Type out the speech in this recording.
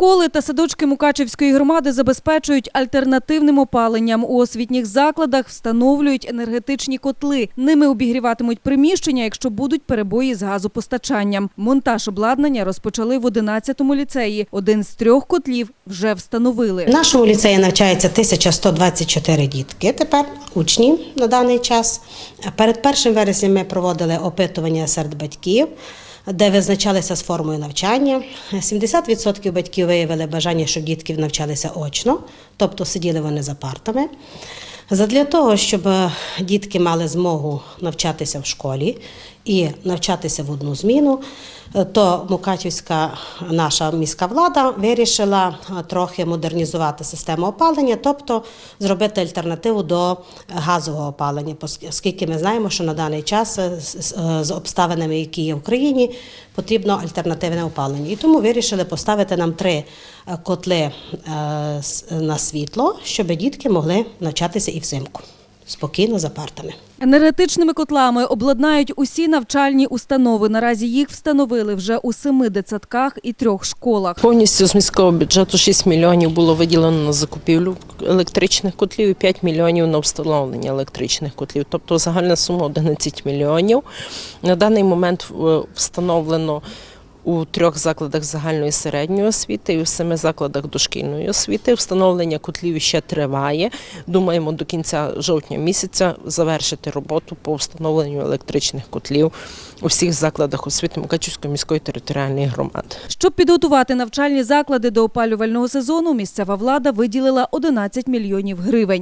Школи та садочки Мукачевської громади забезпечують альтернативним опаленням. У освітніх закладах встановлюють енергетичні котли. Ними обігріватимуть приміщення, якщо будуть перебої з газопостачанням. Монтаж обладнання розпочали в 11-му ліцеї. Один з трьох котлів вже встановили. В нашому ліцеї навчається 1124 дітки тепер, учні на даний час. Перед 1 вересня ми проводили опитування серед батьків, де визначалися з формою навчання. 70% батьків виявили бажання, щоб дітки навчалися очно, тобто сиділи вони за партами. Задля того, щоб е, дітки мали змогу навчатися в школі і навчатися в одну зміну, е, то Мукачівська наша міська влада вирішила е, трохи модернізувати систему опалення, тобто зробити альтернативу до газового опалення, оскільки ми знаємо, що на даний час е, з- обставинами, які є в Україні, потрібно альтернативне опалення. І тому вирішили поставити нам три котли на світло, щоб дітки могли навчатися і взимку спокійно за партами. Енергетичними котлами обладнають усі навчальні установи. Наразі їх встановили вже у семи дитсадках і трьох школах. Повністю з міського бюджету 6 мільйонів було виділено на закупівлю електричних котлів і 5 мільйонів на встановлення електричних котлів. Тобто загальна сума 11 мільйонів. На даний момент е, встановлено у трьох закладах загальної середньої освіти і у семи закладах дошкільної освіти. Встановлення котлів ще триває. Думаємо до кінця жовтня місяця завершити роботу по встановленню електричних котлів у всіх закладах освіти Мукачівської міської територіальної громади. Щоб підготувати навчальні заклади до опалювального сезону, місцева влада виділила 11 мільйонів гривень.